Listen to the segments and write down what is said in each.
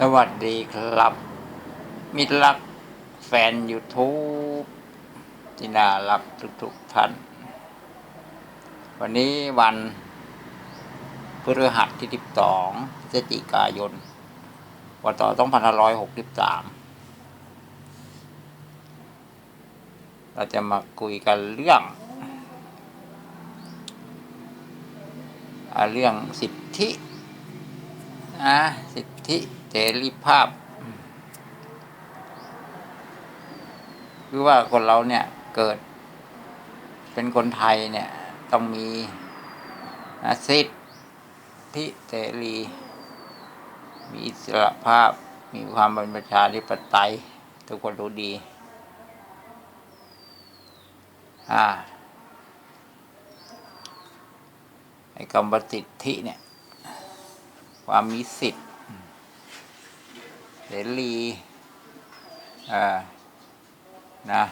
สวัสดีครับ มิตรรักแฟน YouTube ที่น่ารักทุกๆทท่าน วันนี้วันพฤหัสที่ 12พฤศจิกายนวต2563เราจะมาคุยกันเรื่องอเรื่องสิทธินะสิทธิ เสรีภาพคือว่าคนเราเนี่ยเกิด เป็นคนไทยเนี่ย ต้องมีสิทธิเสรี มีอิสระภาพ มีความเป็นประชาธิปไตย ทุกคนรู้ดี อ่าไอ้คำว่าสิทธิเนี่ย ความมีสิทธิ เสรีอ่านะ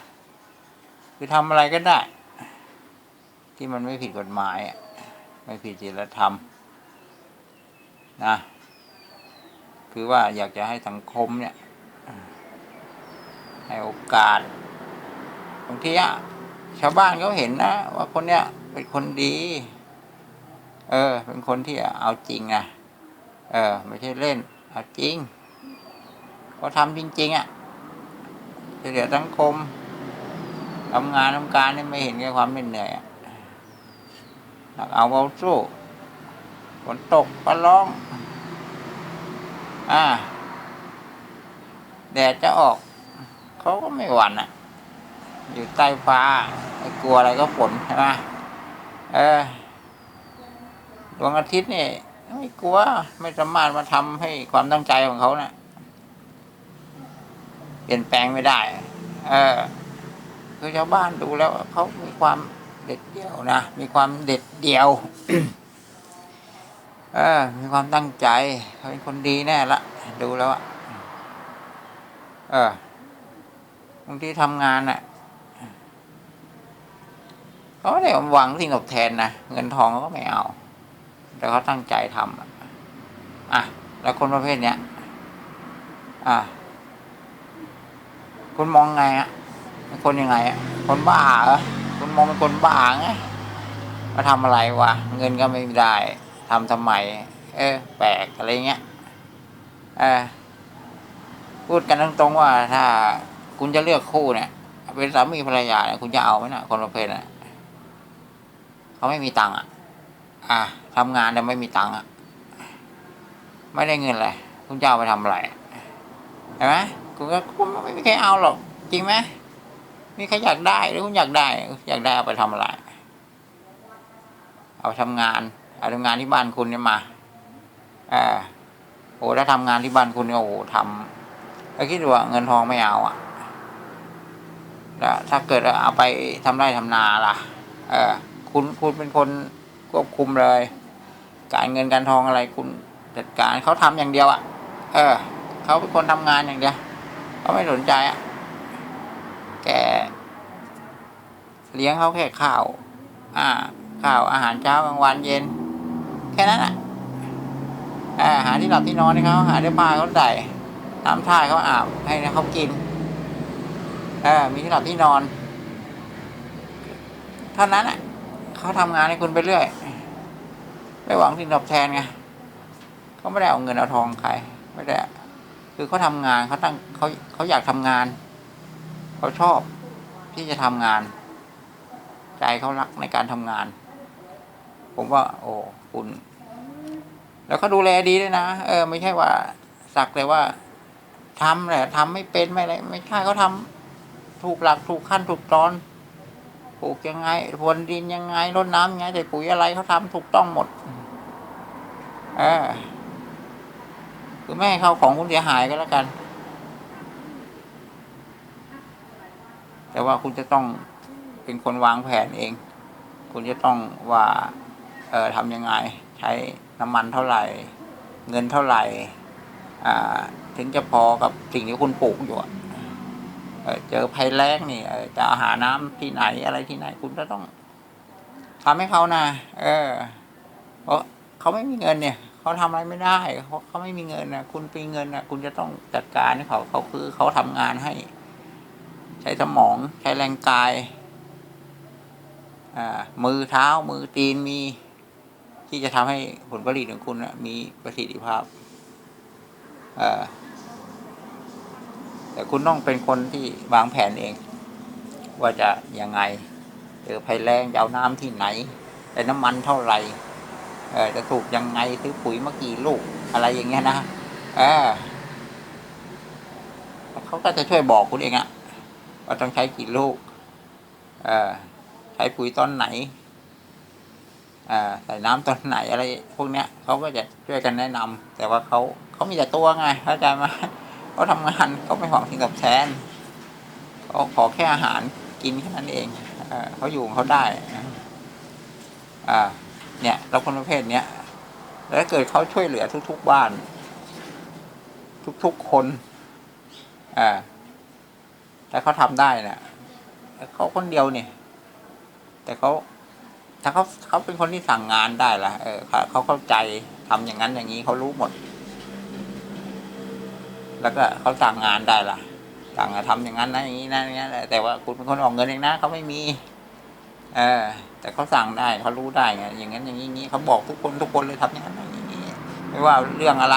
คือทำอะไรก็ได้ ที่มันไม่ผิดกฎหมายไม่ผิดศีลธรรมนะคือว่าอยากจะให้สังคมเนี่ย ให้โอกาสบางทีอะชาวบ้านเขาเห็นนะว่าคนเนี้ยเป็นคนดี เออ เป็นคนที่เอาจริงนะเออ ไม่ใช่เล่น เอาจริง เขาทำจริง ๆอะ่ะเดี๋ยสังคมทำงานทำการนี่ไม่เห็นแก่ความเหนื่อยอะเอาเอาสู้ฝนตกก็ร้อง อ่า แดดจะออก เขาก็ไม่หวั่นอะ อยู่ใต้ฟ้าไม่กลัวอะไรก็ฝนใช่ไหมเออดวงอาทิตย์นี่ไม่กลัว ไม่สามารถมาทำให้ความตั้งใจของเขานะ่ะ ลี่ยนแปลงไม่ได้ เออ คือชาวบ้านดูแล้วเขามีความเด็ดเดี่ยวนะ มีความเด็ดเดี่ยว เออ มีความตั้งใจเขาเป็นคนดีแน่ละ ดูแล้วอะเออบางทีทำงานอะเขาไม่ได้หวังสิ่งตอบแทนนะเงินทองเขาก็ไม่เอา แต่เขาตั้งใจทำอะอะแล้วคนประเภทเนี้ย อะ คุณมองไงอะเป็นคนยังไงอะคนบ้าเหรอคุณมองเป็นคนบ้าไงมาทำอะไรวะเงินก็ไม่ได้ทำทำไมเออแปลกอะไรเงี้ยเออพูดกันตรงๆว่า ถ้า คุณจะเลือกคู่เนี่ยเป็นสามีภรรยาเนี่ยคุณจะเอาไหมนะคนประเภทน่ะเขาไม่มีตังค์อะ อะทำงานแต่ไม่มีตังค์อะ ไม่ได้เงินเลยคุณจะเอาไปทำอะไรเห็นไหม คุณก็คุณไม่มีใครเอาหรอก จริงไหมมีใครอยากได้หรือคุณอยากได้ อยากได้เอาไปทำอะไร เอาไปทำงาน เอาทำงานที่บ้านคุณเนี่ยมาเออโอ้ถ้าทำงานที่บ้านคุณเนี่ยโอ้โหทำแล้วคิดดูว่าเงินทองไม่เอาอะแล้วถ้าเกิดเอาไปทำไร่ทำนาล่ะ เออ คุณคุณเป็นคนควบคุมเลย การเงินการทองอะไรคุณจัดการเขาทำอย่างเดียวอะ่ะ เออ เขาเป็นคนทำงานอย่างเดียว เขาไม่สนใจอะ่ะแกเลี้ยงเขาแค่ข้าว อ่า ข้าวอาหารเช้ากลางวันเย็น แค่นั้นอะอาหารที่หลับที่นอนให้เขาหาได้ผ้าเขาใส่น้ำท่าเขาอาบให้เขากินเออมีที่หลับที่นอน เท่านั้นอะเขาทำงานให้คุณไปเรื่อยไม่หวังสิ่งตอบแทนไงเขาไม่ได้เอาเงินเอาทองใครไม่ได้ คือเขาทำงานเขาตั้งเขาเขาอยากทำงานเขาชอบที่จะทำงาน ใจเขารักในการทำงาน ผมว่า โอ้คุณ แล้วเขาดูแลดีด้วยนะเออ ไม่ใช่ว่า สักแต่ว่าทำแหละทำไม่เป็นไม่อะไรไม่ใช่เขาทำถูกหลักถูกขั้นถูกตอนปลูกยังไงพรวนดินยังไงรดน้ำยังไงใส่ปุ๋ยอะไรเขาทำถูกต้องหมด เออ คือไม่ให้เขาของคุณเสียหายก็แล้วกัน แต่ว่าคุณจะต้องเป็นคนวางแผนเอง คุณจะต้องว่า เออทำยังไง ใช้น้ำมันเท่าไหร่ เงินเท่าไหร่ อ่า ถึงจะพอกับสิ่งที่คุณปลูกอยู่เเจอภัยแล้งนี่จะหาน้ำที่ไหนอะไรที่ไหน คุณก็ต้องทำให้เขานะเออเพราะเขาไม่มีเงินเนี่ย เขาทำอะไรไม่ได้เขาเขาไม่มีเงินนะคุณมีเงินนะคุณจะต้องจัดการให้เขาเขาคือเขาทำงานให้ ใช้สมองใช้แรงกายอ่ามือเท้ามือตีนมี ที่จะทำให้ผลผลิตของคุณนะมีประสิทธิภาพอ่อแต่คุณต้องเป็นคนที่วางแผนเอง ว่าจะยังไงเจอภัยแรงจะเอาน้ำที่ไหนแต่น้ำมันเท่าไหร่ เออจะสูบยังไงซื้อปุ๋ยเมากี่ลูก อะไรอย่างเงี้ยนะเออเขาก็จะช่วยบอกคุณเองอะว่าต้องใช้กี่ลูก เออใช้ปุ๋ยตอนไหนอ่าใส่น้ำตอนไหนอะไร พวกเนี้ยเขาก็จะช่วยกันแนะนำแต่ว่าเขาเขามีแต่ตัวไงเข้าใจไหมเขาทำงานเขาไม่หวังสิ่งตอบแทนเขาขอแค่อาหารกินแค่นั้นเองเออเขาอยู่ของเขาได้อ่า เนี่ยเราคนประเภทเนี้ยแล้วเกิดเขาช่วยเหลือทุก ๆบ้าน ทุกๆคนอ่าแต่เขาทำได้เนี่ยเขาคนเดียวเนี่ย แต่เขาถ้าเขาเขาเป็นคนที่สั่งงานได้ละเออเขาเขาเข้าใจทำอย่างนั้นอย่างนี้เขารู้หมด แล้วก็เขาสั่งงานได้ละสั่งให้ทำอย่างนั้นนะอย่างนี้นะอย่างนี้นะแต่ว่าคุณเป็นคนออกเงินเองนะเขาไม่มี เออ แต่เขาสั่งได้เขารู้ได้ไงอย่างนั้นอย่างนี้อย่างนี้เขาบอกทุกคนทุกคนเลยทำอย่างนั้นอย่างนี้อย่างนี้ไม่ว่าเรื่องอะไร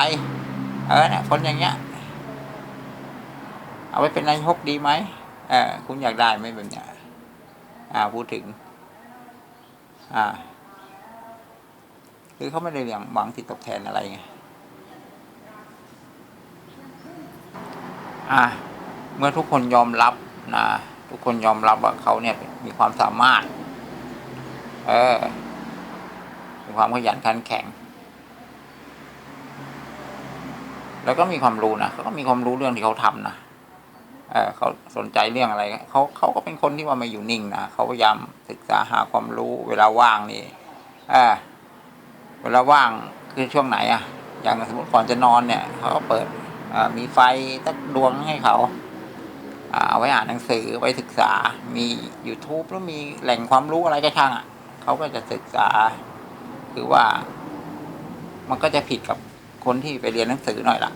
เออเนี่ยคนอย่างเงี้ย เอาไว้เป็นนายกดีไหมเออคุณอยากได้ไหมแบบเนี้ยอ่าพูดถึง อ่าคือเขาไม่ได้หวังหวังติดตอบแทนอะไรไงอ่าเมื่อทุกคนยอมรับนะทุกคนยอมรับว่าเขาเนี่ยมีความสามารถ เออมีความขยันขันแข็ง แล้วก็มีความรู้นะเขาก็มีความรู้เรื่องที่เขาทำนะเออเขาสนใจเรื่องอะไรเขาเขาก็เป็นคนที่ว่าไม่อยู่นิ่งนะเขาพยายามศึกษาหาความรู้ เวลาว่างนี่เออเวลาว่างคือช่วงไหนอะอย่างสมมติก่อนจะนอนเนี่ยเขาก็เปิดมีไฟตักดวงให้เขาอ่าเอาไว้อ่านหนังสือไว้ศึกษา มี YouTube แล้วมีแหล่งความรู้อะไรก็ช่างอะ เขาก็จะศึกษา คือว่า มันก็จะผิดกับคนที่ไปเรียนหนังสือหน่อยละ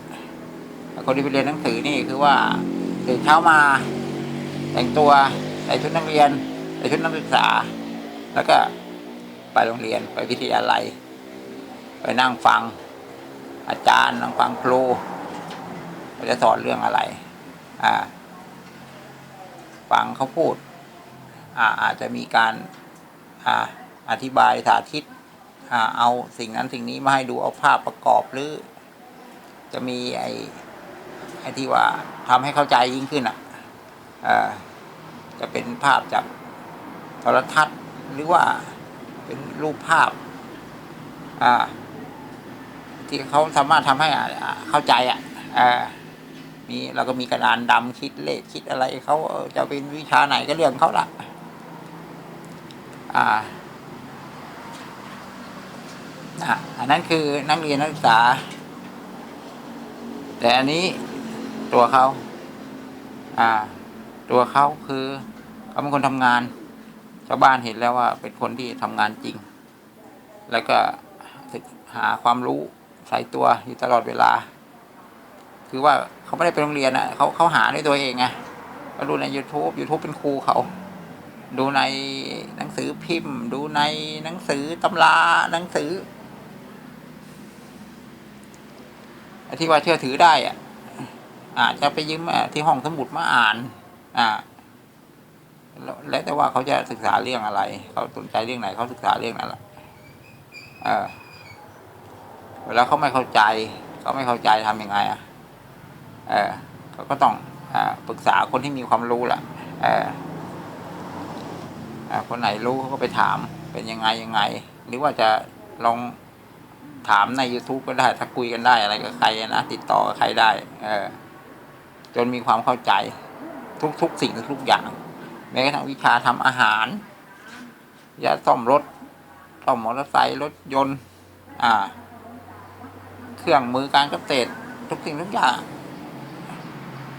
คนที่ไปเรียนหนังสือนี่คือว่าตื่นเช้ามาแต่งตัวใส่ชุดนักเรียนใส่ชุดนักศึกษา แล้วก็ไปโรงเรียนไปวิทยาลัย ไปนั่งฟัง อาจารย์นั่งฟังครูจะสอนเรื่องอะไร อ่า ฟังเขาพูด อ่าอาจจะมีการ ออธิบายสาธิตเอาสิ่งนั้นสิ่งนี้มาให้ดูเอาภาพประกอบหรือ จะมีไอ้ไอ้ที่ว่าทำให้เข้าใจยิ่งขึ้นอะจะเป็นภาพจากโทรทัศน์หรือว่าเป็นรูปภาพ อ่า ที่เขาสามารถทำให้เข้าใจอะมีเราก็มีกระดานดำคิดเลขคิดอะไรเขาจะเป็นวิชาไหนก็เรื่องเขาละ อันนั้นคือนักเรียนนักศึกษา แต่อันนี้ตัวเขาอ่า ตัวเขาคือเขาเป็นคนทำงาน ชาวบ้านเห็นแล้วว่าเป็นคนที่ทำงานจริง แล้วก็หาความรู้ใส่ตัวอยู่ตลอดเวลา คือว่าเขาไม่ได้ไปโรงเรียนอะเขาเขาหาด้วยตัวเองไงเขาดูใน YouTube YouTube เป็นครูเขา ดูในหนังสือพิมพ์ ดูในหนังสือตำราหนังสืออที่ว่าเชื่อถือได้อะอาจจะไปยืมที่ห้องสมุดมาอ่าน อ่า แล้วแต่ว่าเขาจะศึกษาเรื่องอะไร เขาสนใจเรื่องไหนเขาศึกษาเรื่องนั้นแหละเออเวลาเขาไม่เข้าใจเขาไม่เข้าใจทำยังไง อะ เออเขาก็ต้องอปรึกษาคนที่มีความรู้แหละเออ คนไหนรู้เขาก็ไปถามเป็นยังไงยังไง หรือว่าจะลองถามใน youtube ก็ได้ ถ้าคุยกันได้อะไรกับใครนะติดต่อกับใครได้ เออ จนมีความเข้าใจ ทุกๆสิ่งทุกอย่าง แม้กระทั่งวิชาทำอาหารยาซ่อมรถซ่อมมอเตอร์ไซค์รถยนต์ อ่า เครื่องมือการเกษตรทุกสิ่งทุกอย่าง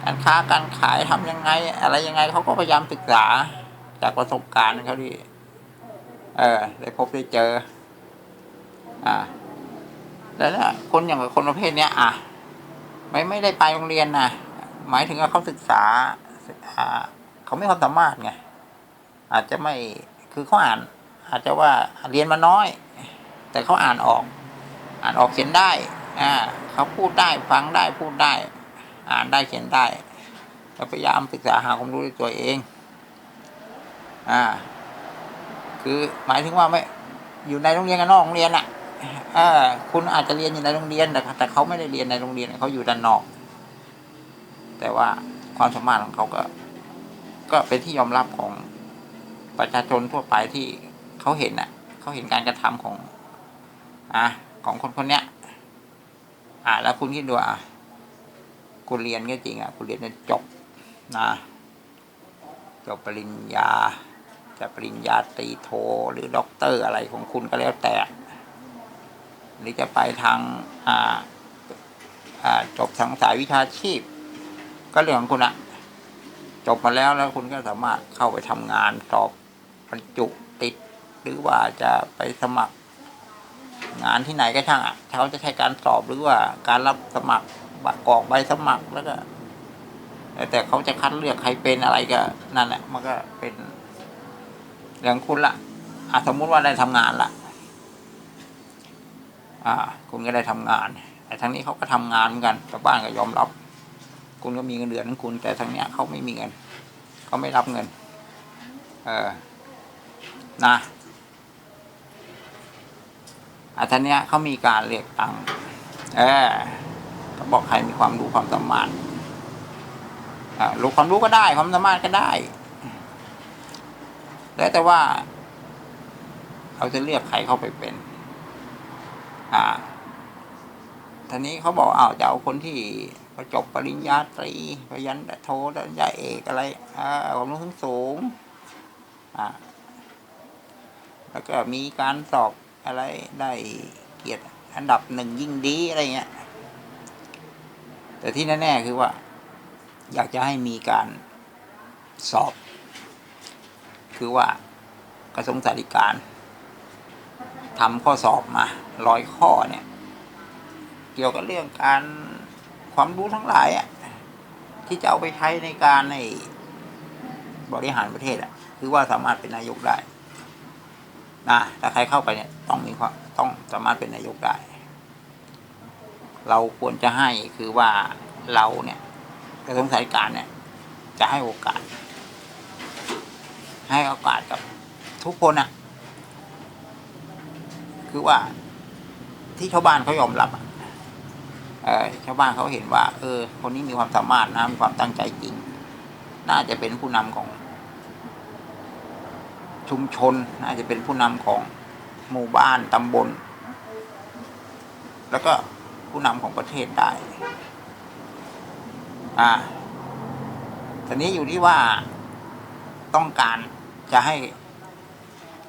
การค้าการขายทำยังไง อะไรยังไงเขาก็พยายามศึกษา จากประสบการณ์เขาที่ เออ ได้พบได้เจอ อ่า แล้วคนอย่างคนประเภทเนี้ย อะ ไม่ไม่ได้ไปโรงเรียนนะหมายถึงว่าเขาศึกษาอ่าเขาไม่ความสามารถไงอาจจะไม่คือเขาอ่าน อาจจะว่าเรียนมาน้อย แต่เขาอ่านออก อ่านออกเขียนได้อ่าเขาพูดได้ฟังได้พูดได้ อ่านได้เขียนได้พยายามศึกษาหาความรู้ด้วยตัวเอง อ่า คือหมายถึงว่าไม่อยู่ในโรงเรียนกับนอกโรงเรียนอะเออคุณอาจจะเรียนอยู่ในโรงเรียนแต่แต่เขาไม่ได้เรียนในโรงเรียนเขาอยู่ด้านนอก แต่ว่าความสามารถของเขาก็ ก็เป็นที่ยอมรับของประชาชนทั่วไปที่เขาเห็นอะเขาเห็นการกระทำของ อะของคนคนเนี้ย อ่าแล้วคุณคิดดูอะคุณเรียนก็จริงอะคุณเรียนจนจบนะจบปริญญา จะปริญญาตรีโทหรือด็อกเตอร์อะไรของคุณก็แล้วแต่ หรือจะไปทางจบทางสายวิชาชีพ ก็เรื่องของคุณอะจบมาแล้วแล้วคุณก็สามารถเข้าไปทำงานสอบบรรจุติด หรือว่าจะไปสมัคร งานที่ไหนก็ช่างอะเขาจะใช้การสอบหรือว่าการรับสมัครบัตรกรอกใบสมัครแล้วก็แล้วแต่เขาจะคัดเลือกใครเป็นอะไรก็นั่นแหละมันก็เป็น เรื่องคุณละ่ะสมมุติว่าได้ทำงานละอ่า คุณก็ได้ทำงานแต่ทางนี้เขาก็ทำงานเหมือนกันชาวบ้านก็ยอมรับ คุณก็มีเงินเดือนของคุณ แต่ทางเนี้ยเขาไม่มีเงินเขาไม่รับเงิน เออนะอาทางเนี้ยเขามีการเรียกตังค์เออเขาบอกใครมีความรู้ความสามารถอ่ารู้ความรู้ก็ได้ ความสามารถก็ได้ แล้วแต่ว่าเขาจะเลือกใครเข้าไปเป็น อ่าทีนี้เขาบอกอ้าวจะเอาคนที่จบปริญญาตรีปริญญาโทปริญญาเอกอะไรอ่าความรู้สูงอ่าแล้วก็มีการสอบอะไรได้เกียรติอันดับหนึ่งยิ่งดีอะไรเงี้ย แต่ที่แน่ๆคือว่า อยากจะให้มีการสอบ คือว่ากระทรวงสาธการทำข้อสอบมาร้อยข้อเนี่ย เกี่ยวกับเรื่องการความรู้ทั้งหลายอะที่จะเอาไปใช้ในการในบริหารประเทศอะคือว่าสามารถเป็นนายกได้นะถ้าใครเข้าไปเนี่ยต้องมีความต้องสามารถเป็นนายกได้ เราควรจะให้คือว่าเราเนี่ยกระทรวงสาธการเนี่ย จะให้โอกาส ให้โอกาสกับทุกคนอะคือว่า ที่ชาวบ้านเขายอมรับอะเออชาวบ้านเขาเห็นว่า เออ คนนี้มีความสามารถนะมีความตั้งใจจริง น่าจะเป็นผู้นำของ ชุมชน น่าจะเป็นผู้นำของหมู่บ้านตำบล แล้วก็ผู้นำของประเทศได้ อ่าทีนี้อยู่ที่ว่าต้องการ จะให้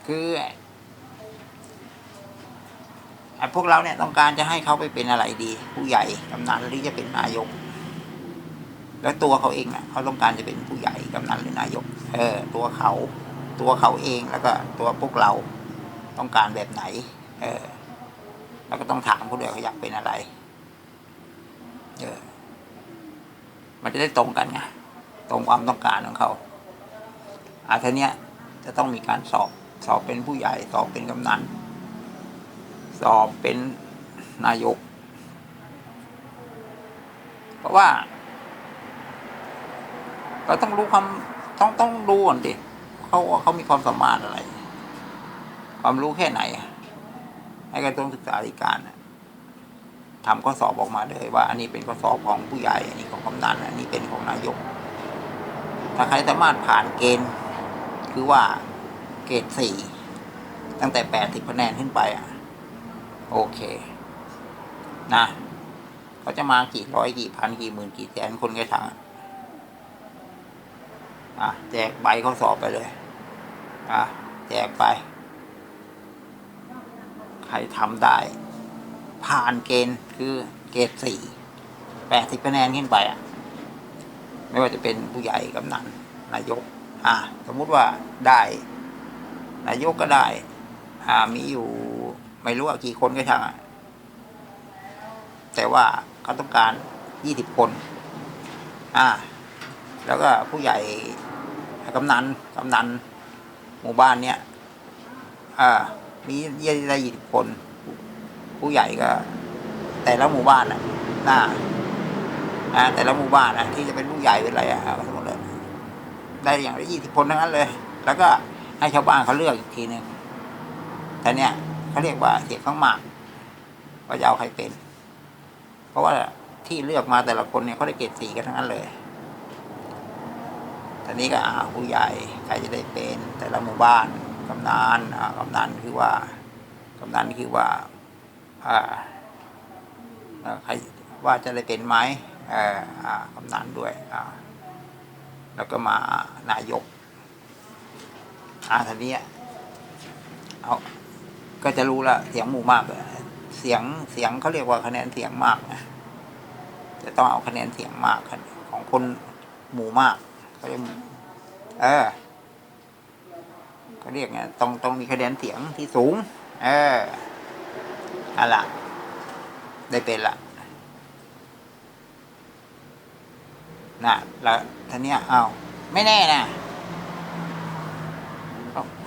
คือไอ้พวกเราเนี่ยต้องการจะให้เขาไปเป็นอะไรดี ผู้ใหญ่กำนันหรือจะเป็นนายก แล้วตัวเขาเองเนี่ยเขาต้องการจะเป็นผู้ใหญ่กำนันหรือนายก เออ ตัวเขา ตัวเขาเองแล้วก็ตัวพวกเราต้องการแบบไหน เออ แล้วก็ต้องถามเขาด้วยเขาอยากเป็นอะไร เออ มันจะได้ตรงกันไงตรงความต้องการของเขาอาทีเนี้ย จะต้องมีการสอบ สอบเป็นผู้ใหญ่ สอบเป็นกำนัน สอบเป็นนายก เพราะว่า เราต้องรู้ความต้องต้องดูก่อนดิเขาเขามีความสามารถอะไร ความรู้แค่ไหนให้กระทรวงศึกษาธิการทำข้อสอบออกมาเลยว่า อันนี้เป็นข้อสอบของผู้ใหญ่ อันนี้ของกำนัน อันนี้เป็นของนายก ถ้าใครสามารถผ่านเกณฑ์ คือว่าเกรดสี่ตั้งแต่แปดสิบคะแนนขึ้นไปอะ โอเค นะเขาจะมากี่ร้อยกี่พันกี่หมื่นกี่แสนคนก็ช่างอะแจกใบข้อสอบไปเลย อะแจกไป ใครทำได้ ผ่านเกณฑ์คือเกรดสี่แปดสิบคะแนนขึ้นไปอะ ไม่ว่าจะเป็นผู้ใหญ่กำนันนายก อะสมมุติว่าได้นายกก็ได้ อ่ามีอยู่ไม่รู้ว่ากี่คนก็ช่างแต่ว่าเขาต้องการยี่สิบคน อ่า แล้วก็ผู้ใหญ่กำนันกำนัน หมู่บ้านเนี้ยอ่ามีเยี่ได้ยี่สิบคน ผู้ใหญ่ก็ แต่ละหมู่บ้านอะน่าอ่าแต่ละหมู่บ้านอะ ที่จะเป็นผู้ใหญ่เป็นอะไรอะ ได้อย่างละยี่สิบคนทั้งนั้นเลย แล้วก็ให้ชาวบ้านเขาเลือกอีกทีหนึ่งแต่เนี้ยเขาเรียกว่าเสียงข้างมากว่าจะเอาใครเป็น เพราะว่าที่เลือกมาแต่ละคนเนี่ยเขาได้เกรดสีกันทั้งนั้นเลยทีนี้ก็อาผู้ใหญ่ใครจะได้เป็น แต่ละหมู่บ้านกำนันอากำนันคือว่ากำนันคือว่าอาใครว่าจะได้เป็นไหมอ่อากำนันด้วยอ่า แล้วก็มานายกอ่าทีนี้เอาก็จะรู้ละเสียงหมู่มากเสียงเสียงเขาเรียกว่าคะแนนเสียงมากนะจะต้องเอาคะแนนเสียงมากของคนหมู่มากเขาเรียกเออเขาเรียกไงต้องต้องมีคะแนนเสียงที่สูง เอออะล่ะได้เป็นละ นะแล้วท่านี้อ้าวไม่แน่นะ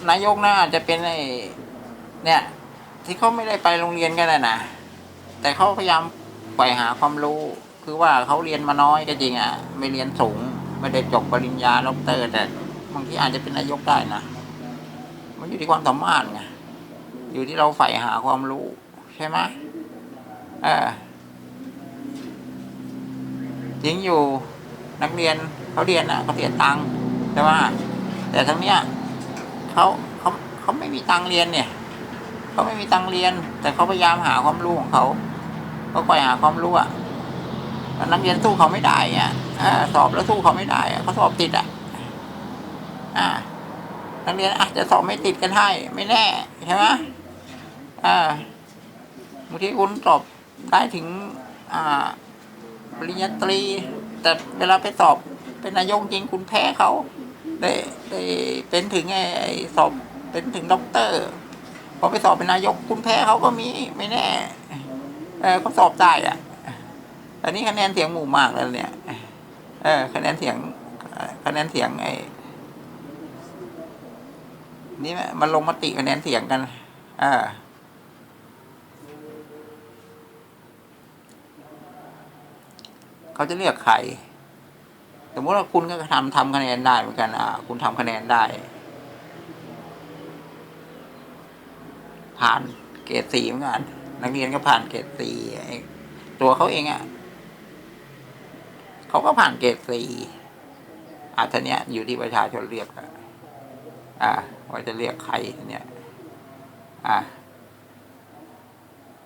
นายกนะอาจจะเป็นไอ้เนี่ย ที่เขาไม่ได้ไปโรงเรียนกันนะนะแต่เขาพยายามไปหาความรู้ คือว่าเขาเรียนมาน้อยก็จริงอะ ไม่เรียนสูง ไม่ได้จบปริญญาด็อกเตอร์ แต่บางทีอาจจะเป็นนายกได้นะมันอยู่ที่ความสามารถไงอยู่ที่เราใฝ่หาความรู้ ใช่ไหมเออจริงอยู่ นักเรียนเขาเรียนอะเขาเสียตังค์ใช่ไหมแต่ทั้งเนี้ยเขาเขาเขาไม่มีตังค์เรียนเนี่ยเขาไม่มีตังค์เรียน แต่เขาพยายามหาความรู้ของเขาเขาคอยหาความรู้อะนักเรียนสู้เขาไม่ได้อะอ่าสอบแล้วสู้เขาไม่ได้อะเขาสอบติดอะอ่านักเรียนอาจจะสอบไม่ติดกันให้ไม่แน่ใช่ไหมอ่าบางทีคุณสอบได้ถึง อ่า ปริญญาตรี แต่เวลาไปสอบเป็นนายกจริงคุณแพ้เขาได้ได้เป็นถึงไอ้สอบเป็นถึงด็อกเตอร์พอไปสอบเป็นนายกคุณแพ้เขาก็มีไม่แน่เออเขาสอบได้อะแต่นี่คะแนนเสียงหมู่มากแล้วเนี่ยเออคะแนนเสียงคะแนนเสียงไอ้นี่มันลงมติคะแนนเสียงกัน อ่า เขาจะเรียกใครสมมติว่าคุณก็ทำทำคะแนนได้เหมือนกันอ่าคุณทำคะแนนได้ ผ่านเกรดสี่เหมือนกันนักเรียนก็ผ่านเกรดสี่ไอ้ตัวเขาเองอะเขาก็ผ่านเกรดสี่อาทีเนี้ยอยู่ที่ประชาชนเรียกอะอ่าว่าจะเรียกใครเนี่ย อ่า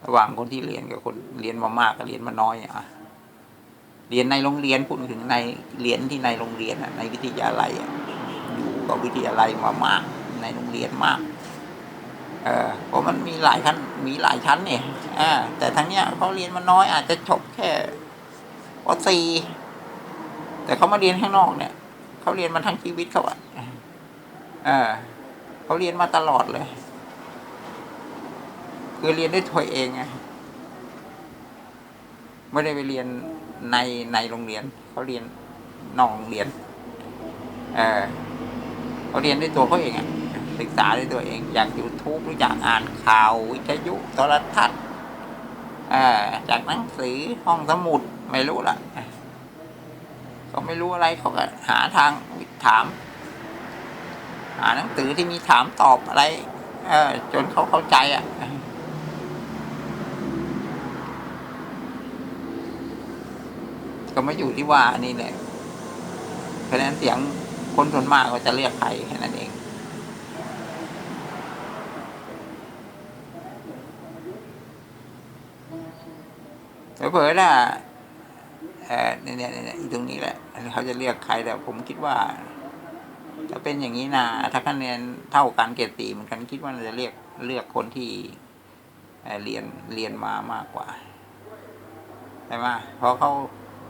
ระหว่างคนที่เรียนกับคนเรียนมามากกับเรียนมาน้อยอะ เรียนในโรงเรียนพูดถึงในเรียนที่ในโรงเรียนอะในวิทยาลัยอะอยู่กับวิทยาลัยมามากในโรงเรียนมากเออเพราะมันมีหลายชั้นมีหลายชั้นเนี่ยอ่าแต่ทั้งเนี้ยเขาเรียนมาน้อยอาจจะจบแค่ปสี่แต่เขามาเรียนข้างนอกเนี่ยเขาเรียนมาทั้งชีวิตเขาอะเออเขาเรียนมาตลอดเลย คือเรียนด้วยตัวเองไงไม่ได้ไปเรียน ในในโรงเรียนเขาเรียนนอกโรงเรียน เออเขาเรียนด้วยตัวเขาเองอะศึกษาด้วยตัวเองจากยูทูบหรือจากอ่านข่าววิทยุโทรทัศน์เออจากหนังสือห้องสมุดไม่รู้ละเขาไม่รู้อะไรเขาก็หาทางถาม หาหนังสือที่มีถามตอบอะไร เออจนเขาเข้าใจอะ ก็ไม่อยู่ที่ว่านี่แหละคะแนนเสียงคนส่วนมากก็จะเรียกใครแค่นั้นเองเผลอๆน่ะเอเนี่ยเนี่ยเนี่ยตรงนี้แหละเขาจะเรียกใครแต่ผมคิดว่าถ้าเป็นอย่างนี้นะถ้าคะแนนเท่ากันเกรดสีเหมือนกันคิดว่าเราจะเรียกเลือกคนที่เอ่อเรียนเรียนมามากกว่าใช่ไหมเพราะเขา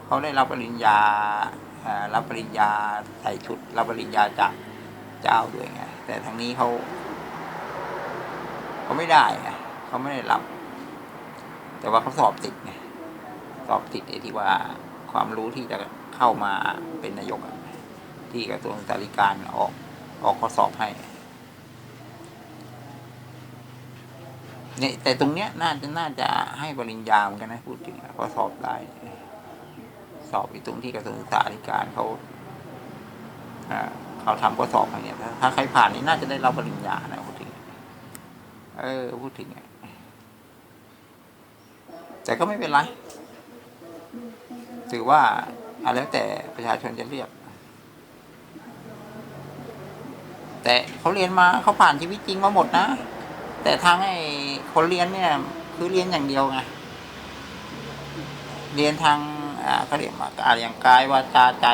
เขาได้รับปริญญารับปริญญาใส่ชุดรับปริญญาจากเจ้าด้วยไงแต่ทางนี้เขาเขาไม่ได้ไงเขาไม่ได้รับ แต่ว่าเขาสอบติดไงสอบติดไอ้ที่ว่าความรู้ที่จะเข้ามาเป็นนายกที่กระทรวงสารณการออกออกข้อสอบให้เนี่ยแต่ตรงเนี้ยน่าจะน่าจะให้ปริญญาเหมือนกันนะพูดถึงอะก็สอบได้ สอบอีกตรงที่กระทรวงศึกษาธิการเขาเขาทำข้อสอบมาเนี่ยถ้าใครผ่านนี่น่าจะได้รับปริญญานะพูดถึง เออพูดถึงแต่ก็ไม่เป็นไร ถือว่าอะแล้วแต่ประชาชนจะเลือกแต่เขาเรียนมาเขาผ่านชีวิตจริงมาหมดนะ แต่ทางไอ้คนเรียนเนี่ย คือเรียนอย่างเดียวไง เรียนทาง อ่าเขาเรียกว่าอะไรอย่างกายวาจาใจ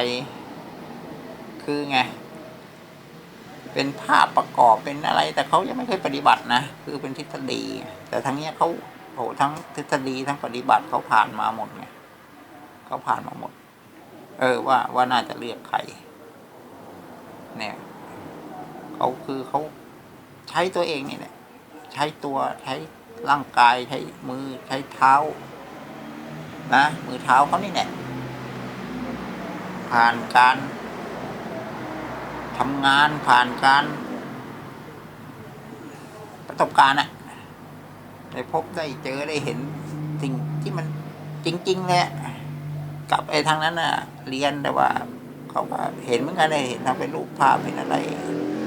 คือไง เป็นภาพประกอบเป็นอะไร แต่เขายังไม่เคยปฏิบัตินะ คือเป็นทฤษฎี แต่ทางเนี้ยเขาโหทั้งทฤษฎีทั้งปฏิบัติเขาผ่านมาหมดไงเขาผ่านมาหมด เออว่าว่าน่าจะเลือกใคร เนี่ยเขาคือเขาใช้ตัวเองนี่แหละใช้ตัวใช้ร่างกายใช้มือใช้เท้า นะ มือเท้าเขานี่แหละผ่านการทำงานผ่านการประสบการณ์อะได้พบได้เจอได้เห็นสิ่งที่มันจริง ๆ เลยกับไอ้ทางนั้นน่ะเรียนแต่ว่าเขาก็เห็นเหมือนกันเลยเห็นทำเป็นรูปภาพเป็นอะไร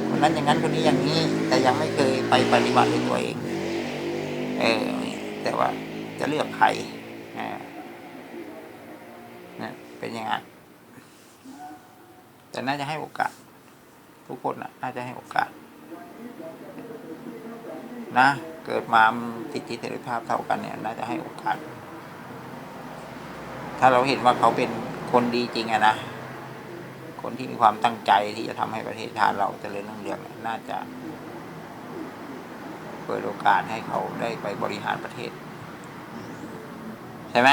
คนนั้นอย่างนั้นคนนี้อย่างนี้ แต่ยังไม่เคยไปปฏิบัติด้วยตัวเอง เออ แต่ว่าจะเลือกใครอ่า นะ เป็นอย่างนั้นแต่น่าจะให้โอกาส ทุกคนนะน่าจะให้โอกาส นะ เกิดมาสิทธิเสรีภาพเท่ากันเนี่ย น่าจะให้โอกาส ถ้าเราเห็นว่าเขาเป็นคนดีจริงอะนะคนที่มีความตั้งใจที่จะทำให้ประเทศชาติเราเจริญรุ่งเรืองน่าจะเปิดโอกาสให้เขาได้ไปบริหารประเทศ ใช่ไหม